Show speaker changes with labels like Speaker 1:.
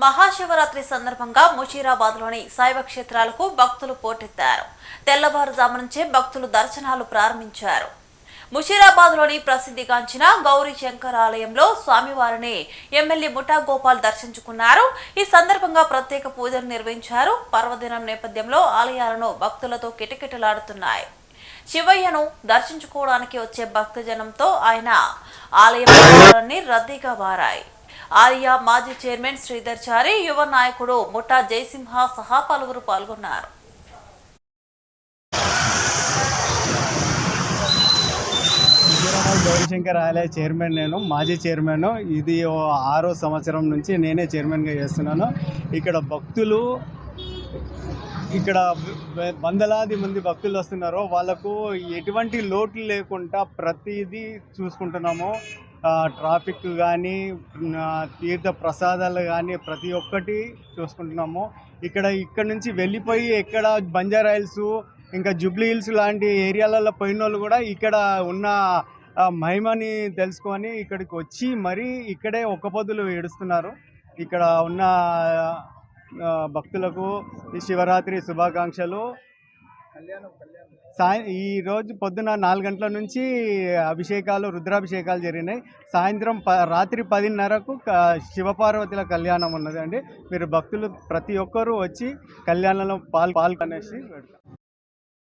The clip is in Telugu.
Speaker 1: మహాశివరాత్రి సందర్భంగా ముషీరాబాద్లోని శైవ క్షేత్రాలకు భక్తులు పోటెత్తారు. తెల్లవారుజాము నుంచే భక్తులు దర్శనాలు ప్రారంభించారు. ముషీరాబాద్లోని ప్రసిద్ధిగాంచిన గౌరీ శంకర్ ఆలయంలో స్వామివారిని ఎమ్మెల్యే ముఠా గోపాల్ దర్శించుకున్నారు. ఈ సందర్భంగా ప్రత్యేక పూజలు నిర్వహించారు. పర్వదినం నేపథ్యంలో ఆలయాలను భక్తులతో కిటకిటలాడుతున్నాయి. శివయ్యను దర్శించుకోవడానికి వచ్చే భక్తజనంతో ఆయన ఆలయం రద్దీగా మారాయి ఆర్య మాజీ చైర్మన్ శ్రీధర్ చారి యువ నాయకుడు ముఠా జయసింహ సహా పలువురు పాల్గొన్నారు.
Speaker 2: గౌరీశంకర్ ఆలయ చైర్మన్ నేను మాజీ చైర్మన్. ఇది ఓ ఆరో సంవత్సరం నుంచి నేనే చైర్మన్గా చేస్తున్నాను. ఇక్కడ భక్తులు ఇక్కడ వందలాది మంది భక్తులు వస్తున్నారు. వాళ్ళకు ఎటువంటి లోటు లేకుండా ప్రతిదీ చూసుకుంటున్నాము. ట్రాఫిక్ కానీ తీర్థ ప్రసాదాలు కానీ ప్రతి ఒక్కటి చూసుకుంటున్నాము. ఇక్కడ ఇక్కడ నుంచి వెళ్ళిపోయి ఎక్కడ బంజారా హిల్స్ ఇంకా జూబ్లీ హిల్స్ లాంటి ఏరియాలలో పోయిన వాళ్ళు కూడా ఇక్కడ ఉన్న మహిమని తెలుసుకొని ఇక్కడికి వచ్చి మరీ ఇక్కడే ఒక్క పొద్దులు ఏడుస్తున్నారు. ఇక్కడ ఉన్న భక్తులకు ఈ శివరాత్రి శుభాకాంక్షలు. సాయ ఈ రోజు పొద్దున నాలుగు గంటల నుంచి అభిషేకాలు రుద్రాభిషేకాలు జరిగినాయి. సాయంత్రం ప రాత్రి పదిన్నరకు శివపార్వతుల కళ్యాణం ఉన్నదండి. మీరు భక్తులు ప్రతి ఒక్కరూ వచ్చి కళ్యాణంలో పాల్ పాల్గొనేసి పెడతారు